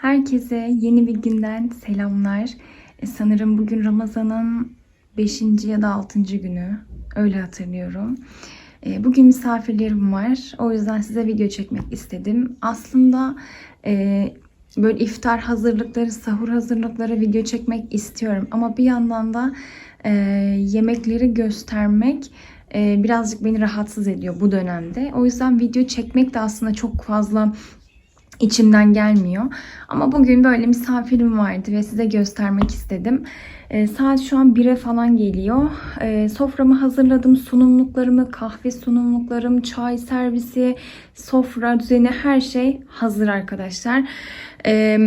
Herkese yeni bir günden selamlar. E, sanırım bugün Ramazan'ın 5. ya da 6. günü. Öyle hatırlıyorum. E, bugün misafirlerim var. O yüzden size video çekmek istedim. Aslında e, böyle iftar hazırlıkları, sahur hazırlıkları video çekmek istiyorum. Ama bir yandan da yemekleri göstermek birazcık beni rahatsız ediyor bu dönemde. O yüzden video çekmek de aslında çok fazla içimden gelmiyor. Ama bugün böyle misafirim vardı ve size göstermek istedim. Ee, saat şu an 1'e falan geliyor. Ee, soframı hazırladım. Sunumluklarımı, kahve sunumluklarım, çay servisi, sofra düzeni her şey hazır arkadaşlar. Ee,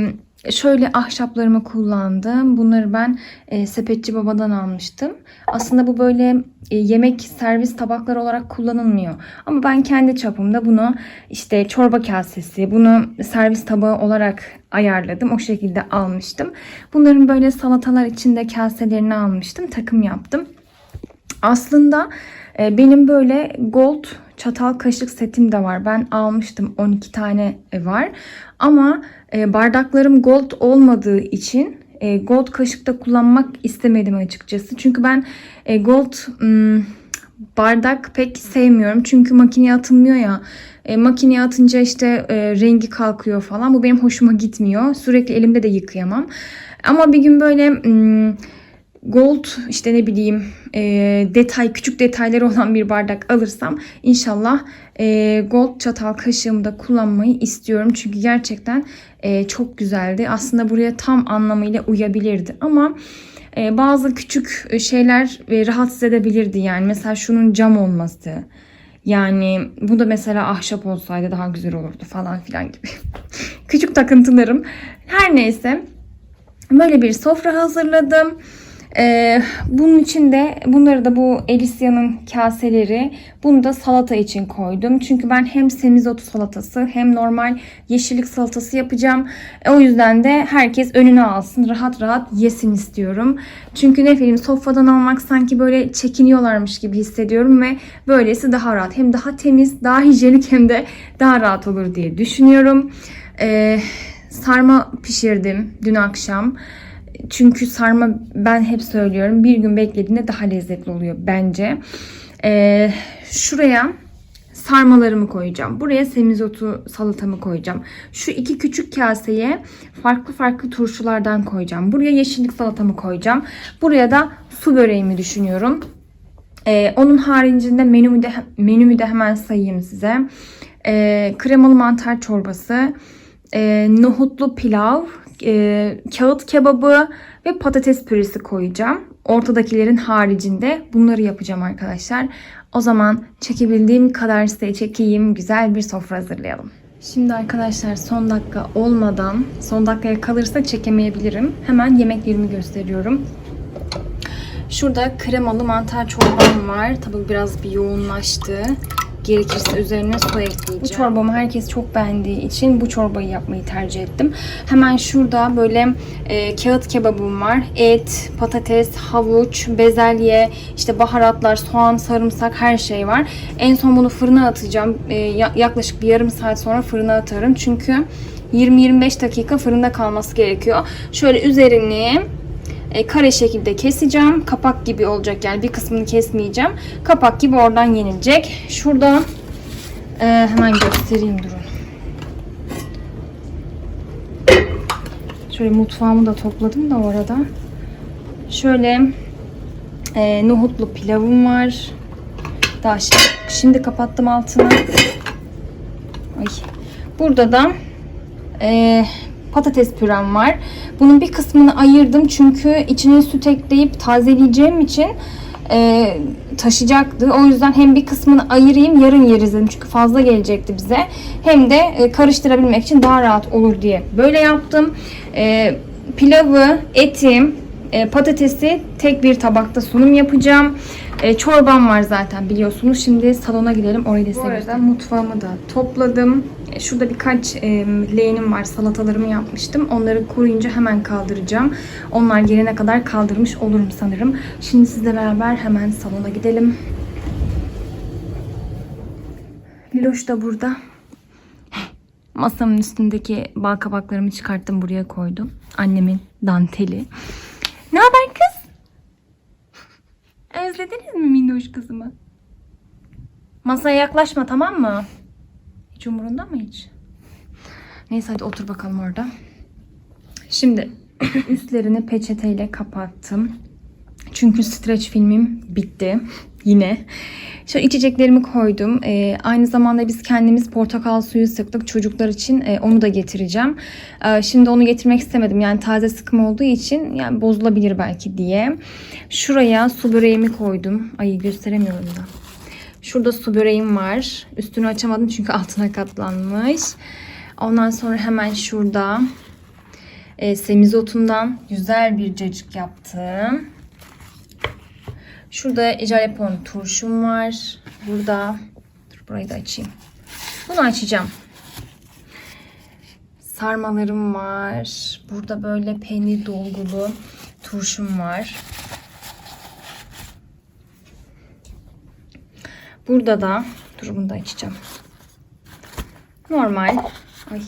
şöyle ahşaplarımı kullandım. Bunları ben e, Sepetçi Baba'dan almıştım. Aslında bu böyle e, yemek servis tabakları olarak kullanılmıyor. Ama ben kendi çapımda bunu işte çorba kasesi, bunu servis tabağı olarak ayarladım. O şekilde almıştım. Bunların böyle salatalar içinde kaselerini almıştım. Takım yaptım. Aslında e, benim böyle gold çatal kaşık setim de var. Ben almıştım 12 tane var. Ama e, bardaklarım gold olmadığı için e, gold kaşık da kullanmak istemedim açıkçası. Çünkü ben e, gold hmm, bardak pek sevmiyorum. Çünkü makineye atılmıyor ya. E, makineye atınca işte e, rengi kalkıyor falan. Bu benim hoşuma gitmiyor. Sürekli elimde de yıkayamam. Ama bir gün böyle hmm, gold işte ne bileyim e, detay küçük detayları olan bir bardak alırsam inşallah e, gold çatal kaşığımı da kullanmayı istiyorum. Çünkü gerçekten e, çok güzeldi. Aslında buraya tam anlamıyla uyabilirdi ama e, bazı küçük şeyler e, rahatsız edebilirdi yani. Mesela şunun cam olması. Yani bu da mesela ahşap olsaydı daha güzel olurdu falan filan gibi. küçük takıntılarım. Her neyse böyle bir sofra hazırladım. Ee, bunun için de bunları da bu Elisia'nın kaseleri bunu da salata için koydum. Çünkü ben hem semizotu salatası hem normal yeşillik salatası yapacağım. E, o yüzden de herkes önüne alsın rahat rahat yesin istiyorum. Çünkü ne bileyim sofradan almak sanki böyle çekiniyorlarmış gibi hissediyorum ve böylesi daha rahat. Hem daha temiz daha hijyenik hem de daha rahat olur diye düşünüyorum. Ee, sarma pişirdim dün akşam. Çünkü sarma ben hep söylüyorum bir gün beklediğinde daha lezzetli oluyor bence. Ee, şuraya sarmalarımı koyacağım. Buraya semizotu salatamı koyacağım. Şu iki küçük kaseye farklı farklı turşulardan koyacağım. Buraya yeşillik salatamı koyacağım. Buraya da su böreğimi düşünüyorum. Ee, onun haricinde menümü de, menümü de hemen sayayım size. Ee, kremalı mantar çorbası, e, nohutlu pilav, e, kağıt kebabı ve patates püresi koyacağım. Ortadakilerin haricinde bunları yapacağım arkadaşlar. O zaman çekebildiğim kadar size çekeyim. Güzel bir sofra hazırlayalım. Şimdi arkadaşlar son dakika olmadan, son dakikaya kalırsa çekemeyebilirim. Hemen yemeklerimi gösteriyorum. Şurada kremalı mantar çorbam var. Tabii biraz bir yoğunlaştı. Gerekirse üzerine su ekleyeceğim. Bu çorbamı herkes çok beğendiği için bu çorbayı yapmayı tercih ettim. Hemen şurada böyle e, kağıt kebabım var. Et, patates, havuç, bezelye, işte baharatlar, soğan, sarımsak her şey var. En son bunu fırına atacağım. E, yaklaşık bir yarım saat sonra fırına atarım. Çünkü 20-25 dakika fırında kalması gerekiyor. Şöyle üzerini e, kare şekilde keseceğim. Kapak gibi olacak yani bir kısmını kesmeyeceğim. Kapak gibi oradan yenilecek. Şurada e, hemen göstereyim durun. Şöyle mutfağımı da topladım da orada. Şöyle e, nohutlu pilavım var. Daha şimdi, şimdi kapattım altını. Ay. Burada da e, patates pürem var. Bunun bir kısmını ayırdım çünkü içine süt ekleyip tazeleyeceğim için e, taşıyacaktı. O yüzden hem bir kısmını ayırayım yarın yeriz dedim. Çünkü fazla gelecekti bize. Hem de e, karıştırabilmek için daha rahat olur diye böyle yaptım. E, pilavı, etim, e, patatesi tek bir tabakta sunum yapacağım. E, çorbam var zaten biliyorsunuz. Şimdi salona gidelim. Orayı da size göstereyim. Mutfağımı da topladım. E, şurada birkaç e, leğenim var. Salatalarımı yapmıştım. Onları kuruyunca hemen kaldıracağım. Onlar gelene kadar kaldırmış olurum sanırım. Şimdi sizle beraber hemen salona gidelim. Loş da burada. Masamın üstündeki bal kabaklarımı çıkarttım buraya koydum. Annemin danteli. Ne haber kız? Özlediniz mi minnoş kızımı? Masaya yaklaşma tamam mı? Hiç umurunda mı hiç? Neyse hadi otur bakalım orada. Şimdi üstlerini peçeteyle kapattım. Çünkü streç filmim bitti. Yine. Şu içeceklerimi koydum. Ee, aynı zamanda biz kendimiz portakal suyu sıktık çocuklar için. Ee, onu da getireceğim. Ee, şimdi onu getirmek istemedim. Yani taze sıkım olduğu için yani bozulabilir belki diye. Şuraya su böreğimi koydum. Ay gösteremiyorum da. Şurada su böreğim var. Üstünü açamadım çünkü altına katlanmış. Ondan sonra hemen şurada e, semizotundan güzel bir cacık yaptım. Şurada jalapon turşum var. Burada dur burayı da açayım. Bunu açacağım. Sarmalarım var. Burada böyle peynir dolgulu turşum var. Burada da dur bunu da açacağım. Normal. Ay.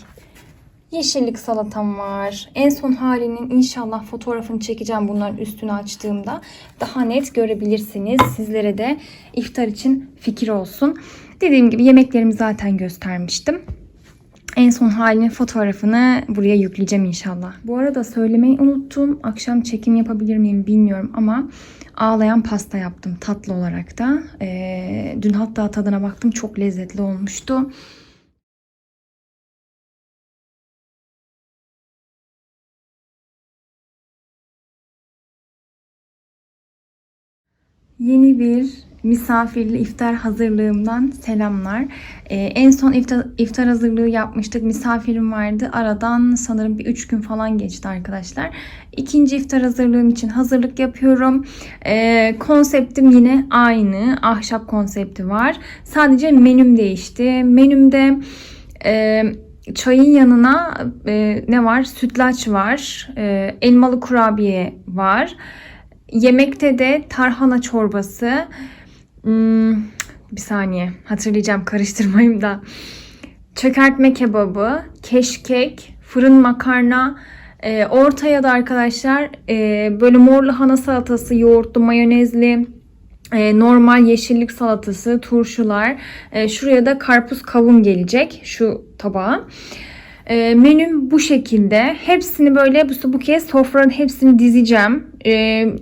Yeşillik salatam var. En son halinin inşallah fotoğrafını çekeceğim bunların üstünü açtığımda. Daha net görebilirsiniz. Sizlere de iftar için fikir olsun. Dediğim gibi yemeklerimi zaten göstermiştim. En son halinin fotoğrafını buraya yükleyeceğim inşallah. Bu arada söylemeyi unuttum. Akşam çekim yapabilir miyim bilmiyorum ama ağlayan pasta yaptım tatlı olarak da. Ee, dün hatta tadına baktım çok lezzetli olmuştu. Yeni bir misafirli iftar hazırlığımdan selamlar. Ee, en son iftar, iftar hazırlığı yapmıştık. Misafirim vardı. Aradan sanırım bir üç gün falan geçti arkadaşlar. İkinci iftar hazırlığım için hazırlık yapıyorum. Ee, konseptim yine aynı. Ahşap konsepti var. Sadece menüm değişti. Menümde e, çayın yanına e, ne var? Sütlaç var. E, elmalı kurabiye var. Yemekte de tarhana çorbası. Hmm, bir saniye hatırlayacağım karıştırmayayım da. Çökertme kebabı, keşkek, fırın makarna. Ee, ortaya da arkadaşlar e, böyle mor lahana salatası, yoğurtlu, mayonezli, e, normal yeşillik salatası, turşular. E, şuraya da karpuz kavun gelecek şu tabağa. E, menüm bu şekilde. Hepsini böyle bu, bu kez sofranın hepsini dizeceğim. E,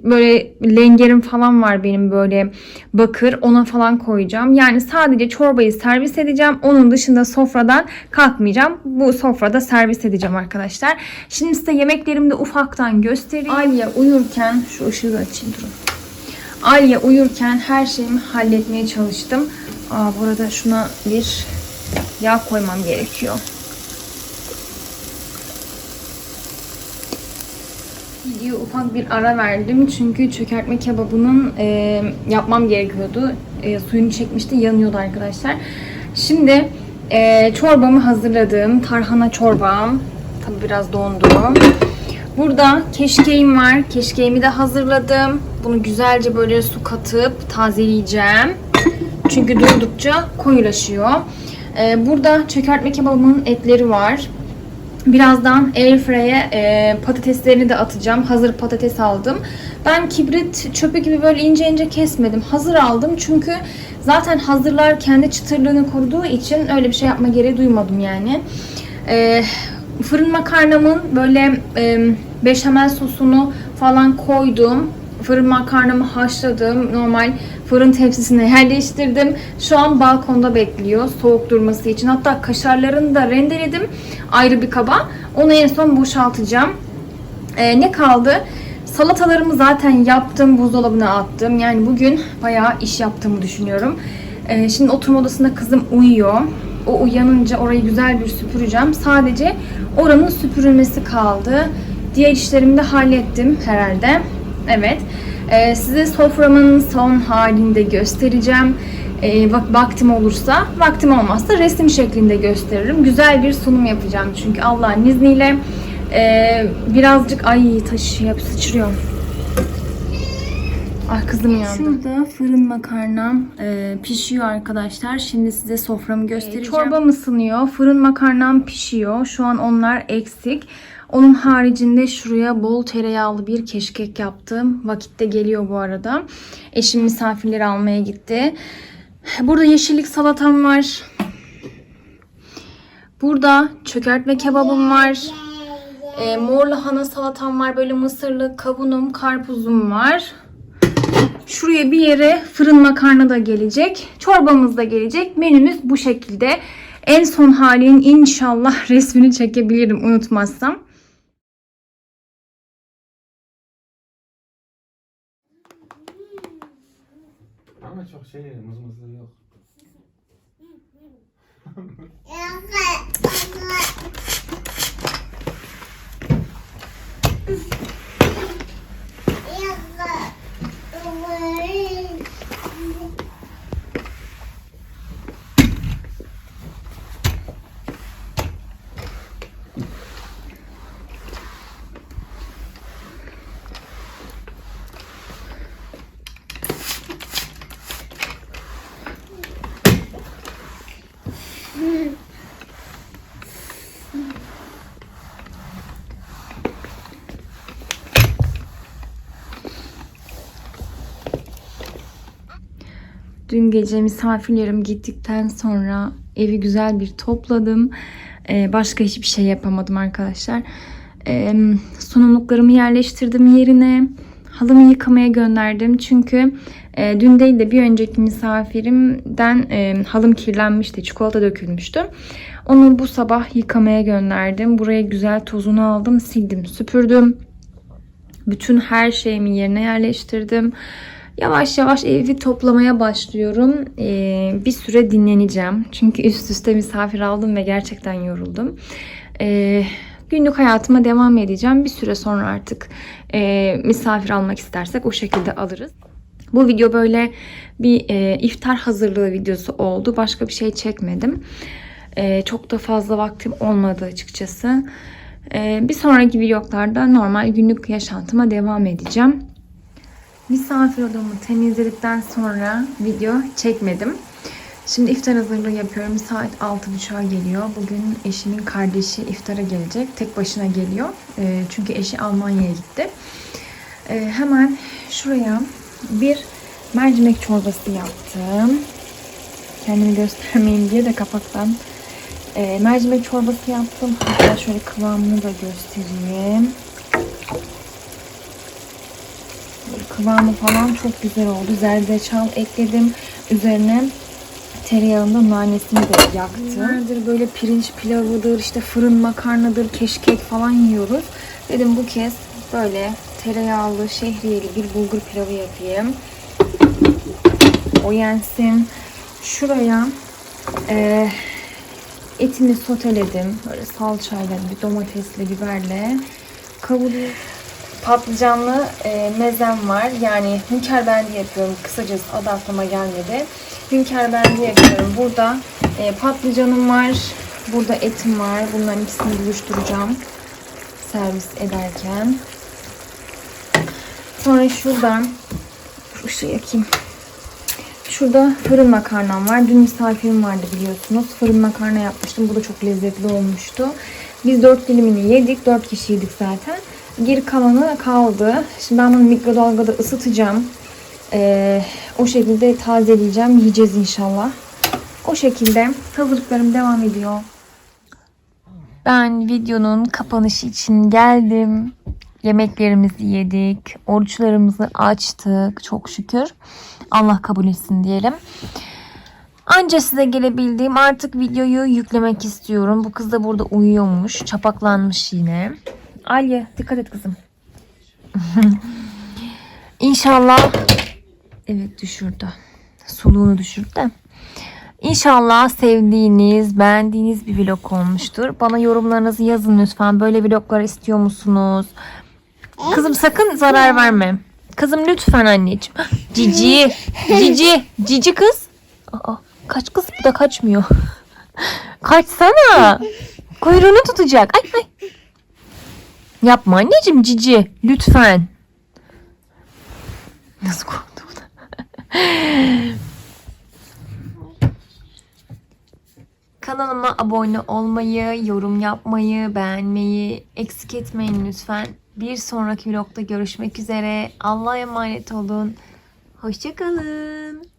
böyle lengerim falan var benim böyle bakır. Ona falan koyacağım. Yani sadece çorbayı servis edeceğim. Onun dışında sofradan kalkmayacağım. Bu sofrada servis edeceğim arkadaşlar. Şimdi size yemeklerimi de ufaktan göstereyim. Aliye uyurken şu ışığı açayım durun. Aliye uyurken her şeyimi halletmeye çalıştım. Aa, burada şuna bir yağ koymam gerekiyor. Videoya ufak bir ara verdim çünkü çökertme kebabının e, yapmam gerekiyordu. E, suyunu çekmişti, yanıyordu arkadaşlar. Şimdi e, çorbamı hazırladım. Tarhana çorbam. Tabi biraz dondu. Burada keşkeğim var. Keşkeğimi de hazırladım. Bunu güzelce böyle su katıp tazeleyeceğim. Çünkü durdukça koyulaşıyor. E, burada çökertme kebabımın etleri var. Birazdan airfry'e e, patateslerini de atacağım. Hazır patates aldım. Ben kibrit çöpü gibi böyle ince ince kesmedim. Hazır aldım çünkü zaten hazırlar kendi çıtırlığını koruduğu için öyle bir şey yapma gereği duymadım yani. E, fırın makarnamın böyle e, beşamel sosunu falan koydum. Fırın makarnamı haşladım. Normal fırın tepsisine yerleştirdim. Şu an balkonda bekliyor soğuk durması için. Hatta kaşarlarını da rendeledim ayrı bir kaba. Onu en son boşaltacağım. Ee, ne kaldı? Salatalarımı zaten yaptım, buzdolabına attım. Yani bugün bayağı iş yaptığımı düşünüyorum. Ee, şimdi oturma odasında kızım uyuyor. O uyanınca orayı güzel bir süpüreceğim. Sadece oranın süpürülmesi kaldı. Diğer işlerimi de hallettim herhalde. Evet. Ee, size soframın son halini de göstereceğim. Ee, vak- vaktim olursa, vaktim olmazsa resim şeklinde gösteririm. Güzel bir sunum yapacağım çünkü Allah'ın izniyle. Ee, birazcık ay taş yap sıçrıyor. Ah kızım yandı. Şurada fırın makarnam e, pişiyor arkadaşlar. Şimdi size soframı göstereceğim. çorbam ısınıyor. Fırın makarnam pişiyor. Şu an onlar eksik. Onun haricinde şuraya bol tereyağlı bir keşkek yaptım. Vakitte geliyor bu arada. Eşim misafirleri almaya gitti. Burada yeşillik salatam var. Burada çökertme kebabım var. E, mor lahana salatam var. Böyle mısırlı kavunum, karpuzum var. Şuraya bir yere fırın makarna da gelecek. Çorbamız da gelecek. Menümüz bu şekilde. En son halinin inşallah resmini çekebilirim unutmazsam. Ama çok şey mızmızlığı yok. Dün gece misafirlerim gittikten sonra evi güzel bir topladım. Ee, başka hiçbir şey yapamadım arkadaşlar. Ee, sunumluklarımı yerleştirdim yerine. Halımı yıkamaya gönderdim. Çünkü e, dün değil de bir önceki misafirimden e, halım kirlenmişti. Çikolata dökülmüştü. Onu bu sabah yıkamaya gönderdim. Buraya güzel tozunu aldım. Sildim, süpürdüm. Bütün her şeyimi yerine yerleştirdim. Yavaş yavaş evi toplamaya başlıyorum. Ee, bir süre dinleneceğim. Çünkü üst üste misafir aldım ve gerçekten yoruldum. Ee, günlük hayatıma devam edeceğim. Bir süre sonra artık e, misafir almak istersek o şekilde alırız. Bu video böyle bir e, iftar hazırlığı videosu oldu. Başka bir şey çekmedim. E, çok da fazla vaktim olmadı açıkçası. E, bir sonraki vloglarda normal günlük yaşantıma devam edeceğim. Misafir odamı temizledikten sonra video çekmedim. Şimdi iftar hazırlığı yapıyorum. Saat 6.30'a geliyor. Bugün eşimin kardeşi iftara gelecek. Tek başına geliyor. E, çünkü eşi Almanya'ya gitti. E, hemen şuraya bir mercimek çorbası yaptım. Kendimi göstermeyin diye de kapaktan e, mercimek çorbası yaptım. Hatta şöyle kıvamını da göstereyim. Böyle kıvamı falan çok güzel oldu. Zerdeçal ekledim. Üzerine tereyağında nanesini de yaktım. Nerdir böyle pirinç pilavıdır, işte fırın makarnadır, keşkek falan yiyoruz. Dedim bu kez böyle tereyağlı, şehriyeli bir bulgur pilavı yapayım. O yensin. Şuraya e, etimi soteledim. Böyle salçayla, bir domatesle, biberle kavuruyorum. Patlıcanlı e, mezem var. Yani hünkâr bendi yapıyorum. Kısacası adı aklıma gelmedi. Hünkâr bendi yapıyorum. Burada e, patlıcanım var. Burada etim var. Bunların ikisini buluşturacağım. Servis ederken. Sonra şuradan şu ışığı yakayım. Şurada fırın makarnam var. Dün misafirim vardı biliyorsunuz. Fırın makarna yapmıştım. Bu da çok lezzetli olmuştu. Biz dört dilimini yedik. Dört kişiydik zaten. Geri kalanı kaldı. Şimdi ben bunu mikrodalgada ısıtacağım. Ee, o şekilde tazeleyeceğim. Yiyeceğiz inşallah. O şekilde hazırlıklarım devam ediyor. Ben videonun kapanışı için geldim. Yemeklerimizi yedik. Oruçlarımızı açtık. Çok şükür. Allah kabul etsin diyelim. Anca size gelebildiğim artık videoyu yüklemek istiyorum. Bu kız da burada uyuyormuş. Çapaklanmış yine. Alya dikkat et kızım. İnşallah evet düşürdü. Soluğunu düşürdü de. İnşallah sevdiğiniz, beğendiğiniz bir vlog olmuştur. Bana yorumlarınızı yazın lütfen. Böyle vloglar istiyor musunuz? Kızım sakın zarar verme. Kızım lütfen anneciğim. Cici. Cici. Cici kız. Aa, kaç kız bu da kaçmıyor. Kaçsana. Kuyruğunu tutacak. Ay ay. Yapma anneciğim cici. Lütfen. Nasıl kork- Kanalıma abone olmayı, yorum yapmayı, beğenmeyi eksik etmeyin lütfen. Bir sonraki vlogda görüşmek üzere. Allah'a emanet olun. Hoşçakalın.